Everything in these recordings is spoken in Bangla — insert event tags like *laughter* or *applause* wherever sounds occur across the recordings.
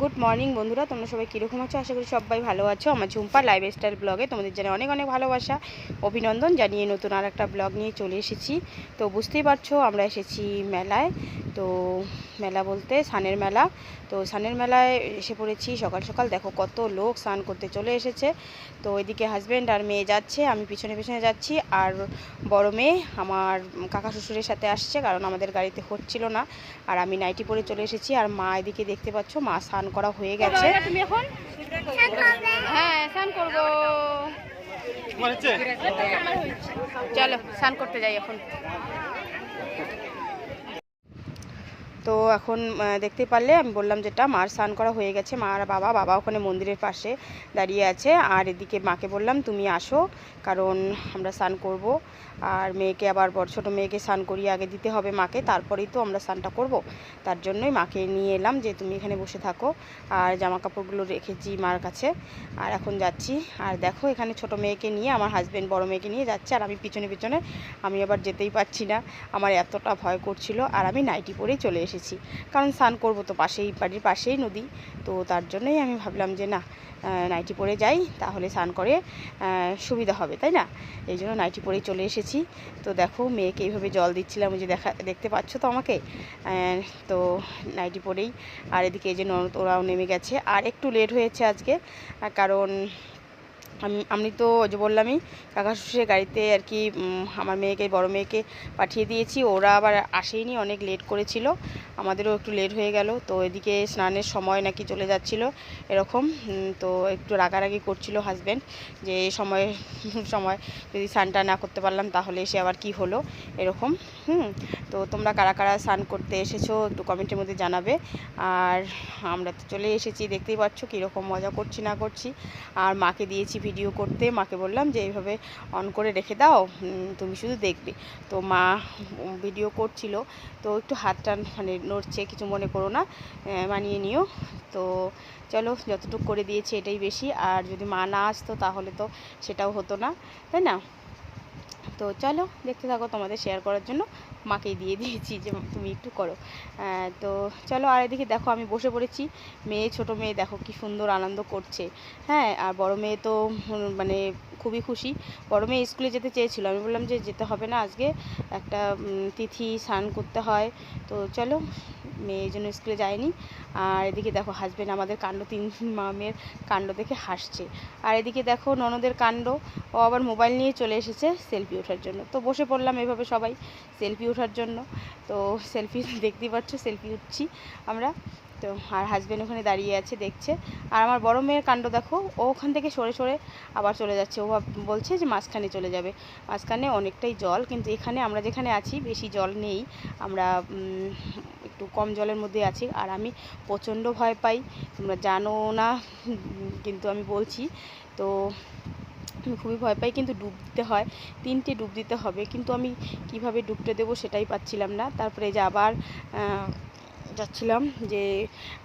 গুড মর্নিং বন্ধুরা, তোমরা সবাই কীরকম আছো? আশা করি সবাই ভালো আছো। আমার ঝুম্পা লাইফ স্টাইল ব্লগে তোমাদের জানে অনেক অনেক ভালোবাসা, অভিনন্দন জানিয়ে নতুন আর একটা ব্লগ নিয়ে চলে এসেছি। তো বুঝতেই পারছ, আমরা এসেছি মেলায়। তো মেলা বলতে সানের মেলা। তো সানের মেলায় এসে পড়েছি। সকাল সকাল দেখো কত লোক স্নান করতে চলে এসেছে। তো এদিকে হাজব্যান্ড আর মেয়ে যাচ্ছে আমি পিছনে পিছনে যাচ্ছি। আর বড় মেয়ে আমার কাকা শ্বশুরের সাথে আসছে কারণ আমাদের গাড়িতে হচ্ছিল না। আর আমি নাইটি পরে চলে এসেছি। আর মা এদিকে দেখতে পাচ্ছ মা স্নান করা হয়ে গেছে। তুমি এখন? হ্যাঁ স্নান করব। চলো স্নান করতে যাই এখন। তো এখন দেখতে পারলে আমি বললাম যেটা মার স্নান করা হয়ে গেছে। মা আর বাবা বাবা ওখানে মন্দিরের পাশে দাঁড়িয়ে আছে। আর এদিকে মাকে বললাম, তুমি আসো, কারণ আমরা স্নান করব। আর মেয়েকে আবার, বড় ছোটো মেয়েকে স্নান করিয়ে আগে দিতে হবে মাকে। তারপরেই তো আমরা স্নানটা করব। তার জন্যই মাকে নিয়ে এলাম যে, তুমি এখানে বসে থাকো। আর জামা কাপড়গুলো রেখেছি মার কাছে। আর এখন যাচ্ছি। আর দেখো, এখানে ছোট মেয়েকে নিয়ে, আমার হাজব্যান্ড বড় মেয়েকে নিয়ে যাচ্ছে। আর আমি পিছনে পিছনে, আমি আবার যেতেই পারছি না। আমার এতটা ভয় করছিল। আর আমি নাইটি পরেই চলে এসেছি। কারণ স্নান করব তো পাশেই, বাড়ির পাশেই নদী। তো তার জন্যই আমি ভাবলাম যে না নাইটি পরে যাই, তাহলে স্নান করে সুবিধা হবে, তাই না? এই জন্য নাইটি পরেই চলে এসেছি। তো দেখো, মেয়েকে এইভাবে জল দিচ্ছিলাম যে দেখা, দেখতে পাচ্ছ তো আমাকে? তো নাইটি পরেই, আর এদিকে এই যে ননদ, ওরাও নেমে গেছে। আর একটু লেট হয়েছে আজকে, কারণ আমি আমি তো যে বললামই, কাকা শ্বশুরের গাড়িতে আর কি আমার মেয়েকে, বড় মেয়েকে পাঠিয়ে দিয়েছি। ওরা আবার আসেইনি, অনেক লেট করেছিল। আমাদেরও একটু লেট হয়ে গেল। তো এদিকে স্নানের সময় নাকি চলে যাচ্ছিল এরকম। তো একটু রাগারাগি করছিল হাজব্যান্ড যে এই সময় *laughs* সময় যদি স্নানটা না করতে পারলাম তাহলে এসে আবার কি হলো? এরকম। হুম, তো তোমরা কারা কারা স্নান করতে এসেছ একটু কমেন্টের মধ্যে জানাবে। আর আমরা তো চলে এসেছি, দেখতেই পাচ্ছ কীরকম মজা করছি না করছি। আর মাকে দিয়েছি ভিডিও করতে মাকে বললাম যে, এইভাবে অন করে রেখে দাও তুমি শুধু দেখবে। তো মা ভিডিও করছিল, তো একটু হাত টান মানে নড়ছে, কিছু মনে করো না মানিয়ে নিও। তো চলো, যতটুকু করে দিয়েছি এটাই বেশি, আর যদি মা না আসতো তাহলে তো সেটাও হতো না, তাই না? তো চলো, দেখতে থাকো তোমাদের শেয়ার করার জন্য। মাকেই দিয়ে দিয়েছি যে, তুমি একটু করো। তো চলো আর এদিকে দেখো আমি বসে পড়েছি। মেয়ে, ছোট মেয়ে, দেখো কি সুন্দর আনন্দ করছে। হ্যাঁ আর বড় মেয়ে তো মানে খুবই খুশি। বড় মেয়ে স্কুলে যেতে চেয়েছিল। আমি বললাম যে, যেতে হবে না আজকে। একটা তিথি স্নান করতে হয়। তো চলো, মেয়ে এই জন্য স্কুলে যায়নি। আর এদিকে দেখো হাজবেন্ড আমাদের কাণ্ড, তিন মামের কাণ্ড দেখে হাসছে। আর এদিকে দেখো ননদের কাণ্ড। ও আবার মোবাইল নিয়ে চলে এসেছে সেলফি ওঠার জন্য। তো বসে পড়লাম এভাবে সবাই। সেলফি ওঠার জন্য। তো সেলফি *laughs* দেখতেই পাচ্ছ, সেলফি উঠছি আমরা। তো আর হাজব্যান্ড ওখানে দাঁড়িয়ে আছে, দেখছে। আর আমার বড় মেয়ের কাণ্ড দেখো, ও ওখান থেকে সরে সরে আবার চলে যাচ্ছে। ও বলছে যে মাঝখানে চলে যাবে। মাঝখানে অনেকটাই জল, কিন্তু এখানে আমরা যেখানে আছি, বেশি জল নেই। আমরা একটু কম জলের মধ্যে আছি। আর আমি প্রচণ্ড ভয় পাই। তোমরা জানো না, কিন্তু আমি বলছি। তো আমি খুবই ভয় পাই, কিন্তু ডুব দিতে হয়। তিনটে ডুব দিতে হবে, কিন্তু আমি কীভাবে ডুবতে দেবো সেটাই পাচ্ছিলাম না। তারপরে যে আবার যাচ্ছিলাম যে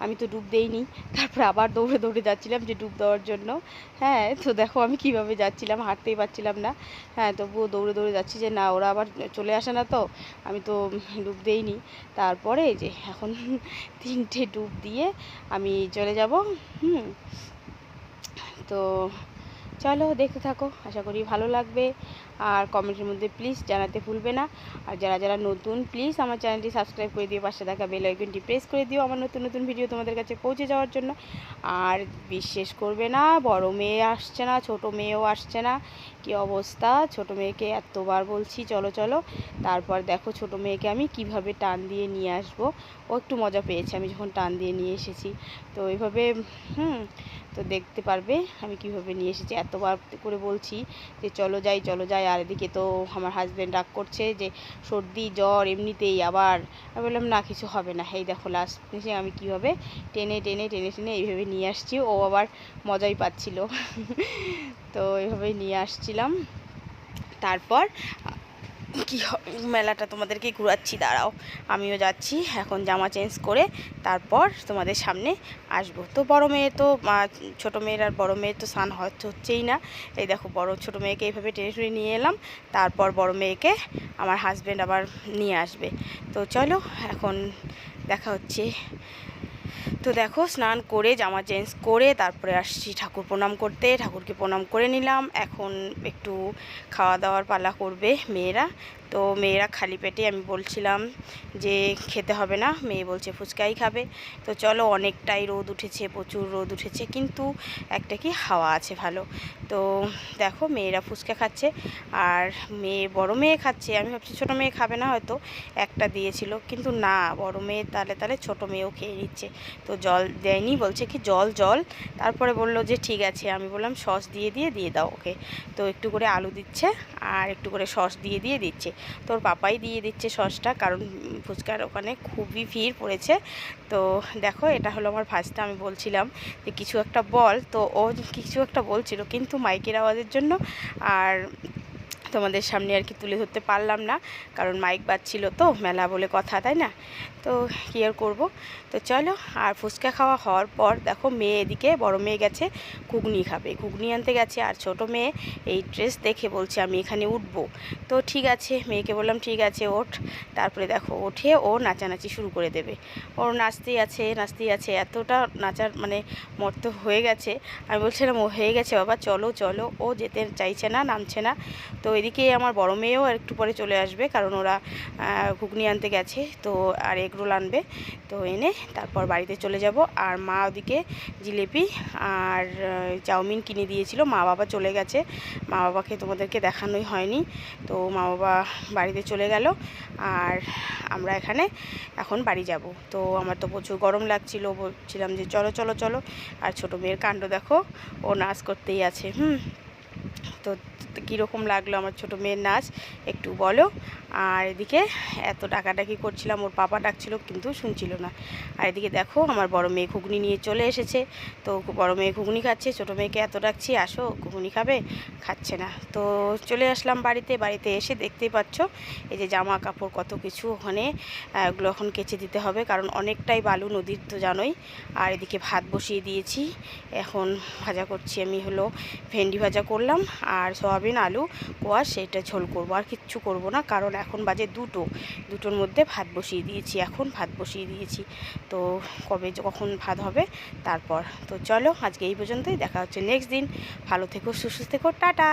আমি তো ডুব দেইনি, তারপরে আবার দৌড়ে দৌড়ে যাচ্ছিলাম যে ডুব দেওয়ার জন্য। হ্যাঁ তো দেখো আমি কীভাবে যাচ্ছিলাম, হাঁটতেই পারছিলাম না। হ্যাঁ তবুও দৌড়ে দৌড়ে যাচ্ছি যে না, ওরা আবার চলে আসে না তো, আমি তো ডুব দেইনি। তারপরে যে এখন *laughs* তিনটে ডুব দিয়ে আমি চলে যাব, হুম। তো চলো দেখতে থাকো আশা করি ভালো লাগবে। আর কমেন্টের মধ্যে প্লিজ জানাতে ভুলবে না। আর যারা যারা নতুন প্লিজ আমার চ্যানেলটি সাবস্ক্রাইব করে দিয়ে পাশে থাকা বেল আইকনটি প্রেস করে দিও আমার নতুন নতুন ভিডিও তোমাদের কাছে পৌঁছে যাওয়ার জন্য। আর বিশ্বাস করবে না, বড় মেয়ে আসছে না, ছোট মেয়েও আসছে না। কি অবস্থা? ছোট মেয়েকে এতবার বলছি, চলো চলো। তারপর দেখো ছোট মেয়েকে আমি কীভাবে টান দিয়ে নিয়ে আসব। ও একটু মজা পেয়েছে, আমি যখন টান দিয়ে নিয়ে এসেছি। তো এইভাবে হুম, তো দেখতে পারবে আমি কীভাবে নিয়ে এসেছি। এতবার করে বলছি যে চলো যাই চলো যাই। আর এদিকে তো আমার হাজব্যান্ড রাগ করছে যে, সর্দি, জ্বর এমনিতেই আবার। আমি বললাম, না, কিছু হবে না। এই দেখো লাস্ট এসে আমি কীভাবে টেনে টেনে টেনে টেনে এইভাবে নিয়ে আসছি। ও আবার মজাই পাচ্ছিল। *laughs* তো এইভাবেই নিয়ে আসছিলাম। তারপর কি মেলাটা তোমাদেরকে ঘোরাচ্ছি, দাঁড়াও। আমিও যাচ্ছি, এখন জামা চেঞ্জ করে তারপর তোমাদের সামনে আসব। তো বড় মেয়ে তো ছোট মেয়ের আর বড় মেয়ের তো স্নান হচ্ছেই না। এই দেখো, বড়, ছোট মেয়েকে এইভাবে টেনে টুনে নিয়ে এলাম। তারপর বড় মেয়েকে আমার হাজব্যান্ড আবার নিয়ে আসবে। তো চলো, এখন দেখা হচ্ছে তো দেখো, স্নান করে জামা চেঞ্জ করে তারপরে আসছি ঠাকুর প্রণাম করতে। ঠাকুরকে প্রণাম করে নিলাম। এখন একটু খাওয়া দাওয়ার পালা করবে মেয়েরা। তো মেয়েরা খালি পেটে আমি বলছিলাম যে খেতে হবে না, মেয়ে বলছে ফুচকাই খাবে। তো চলো অনেকটাই রোদ উঠেছে, প্রচুর রোদ উঠেছে, কিন্তু একটা কি হাওয়া আছে ভালো। তো দেখো মেয়েরা ফুচকা খাচ্ছে আর মেয়ে, বড় মেয়ে খাচ্ছে। আমি ভাবছি ছোটো মেয়ে খাবে না হয়তো, একটা দিয়েছিল। কিন্তু না, বড় মেয়ে তালে তালে ছোটো মেয়েও খেয়ে নিচ্ছে। তো জল দেয়নি, বলছে কি জল জল। তারপরে বলল যে ঠিক আছে, আমি বললাম সস দিয়ে দিয়ে দিয়ে দাও ওকে। তো একটু করে আলু দিচ্ছে আর একটু করে সস দিয়ে দিয়ে দিচ্ছে। তোর পাপাই দিয়ে দিচ্ছে সসটা, কারণ ফুচকার ওখানে খুবই ভিড় পড়েছে। তো দেখো, এটা হলো আমার ভাজটা, আমি বলছিলাম যে কিছু একটা বল। তো ও কিছু একটা বলছিল কিন্তু মাইকের আওয়াজের জন্য। আর তোমাদের সামনে আর কি তুলে ধরতে পারলাম না, কারণ মাইক বাজছিল তো, মেলা বলে কথা, তাই না? তো কী আর করব? তো চলো, আর ফুচকা খাওয়া হওয়ার পর দেখো মেয়ে এদিকে, বড় মেয়ে গেছে, ঘুগনি খাবে। ঘুগনি আনতে গেছে, আর ছোট মেয়ে এই ড্রেস দেখে বলছে, আমি এখানে উঠবো। তো ঠিক আছে, মেয়েকে বললাম, ঠিক আছে, ওঠ। তারপরে দেখো, ওঠে, ও নাচানাচি শুরু করে দেবে। ওর নাচতেই আছে নাচতেই আছে, এতটা নাচার মানে মর্ত হয়ে গেছে। আমি বলছিলাম, ও হয়ে গেছে বাবা, চলো চলো। ও যেতে চাইছে না, নামছে না। তো এদিকে আমার বড় মেয়েও একটু পরে চলে আসবে, কারণ ওরা ঘুগনি আনতে গেছে, তো, আর এগরোল আনবে। তো এনে তারপর বাড়িতে চলে যাব, আর মা ওদিকে জিলিপি আর চাউমিন কিনে দিয়েছিল। মা বাবা চলে গেছে। মা বাবাকে তোমাদেরকে দেখানোই হয়নি। তো মা বাবা বাড়িতে চলে গেল, আর আমরা এখানে এখন বাড়ি যাব। তো আমার তো প্রচুর গরম লাগছিল, বলছিলাম যে চলো চলো চলো। আর ছোটো মেয়ের কাণ্ড দেখো, ও নাচ করতেই আছে, হুম। তো কীরকম লাগল আমার ছোটো মেয়ের নাচ, একটু বলো। আর এদিকে এত ডাকাডাকি করছিলাম, ওর পাপা ডাকছিল কিন্তু শুনছিল না। আর এদিকে দেখো আমার বড় মেয়ে ঘুগনি নিয়ে চলে এসেছে। তো বড় মেয়ে ঘুগনি খাচ্ছে, ছোটো মেয়েকে এত ডাকছি, আসো, ঘুগনি খাবে? খাচ্ছে না। তো চলে আসলাম বাড়িতে বাড়িতে এসে দেখতেই পাচ্ছ, এই যে জামা কাপড় কত কিছু ওখানে ওগুলো এখন কেচে দিতে হবে, কারণ অনেকটাই বালু নদীর তো জানোই। আর এদিকে ভাত বসিয়ে দিয়েছি, এখন ভাজা করছি আমি হলো ভেন্ডি ভাজা করলাম, আর সয়াবিন আলু, কোয়াশ সেটা ঝোল করব। আর কিচ্ছু করব না, কারণ এখন বাজে দুটো। দুটোর মধ্যে ভাত বসিয়ে দিয়েছি, এখন ভাত বসিয়ে দিয়েছি। তো কবে কখন ভাত হবে, তারপর। তো চলো, আজকে এই পর্যন্তই, দেখা হচ্ছে নেক্সট দিন। ভালো থেকো, সুস্থ থেকো, টাটা!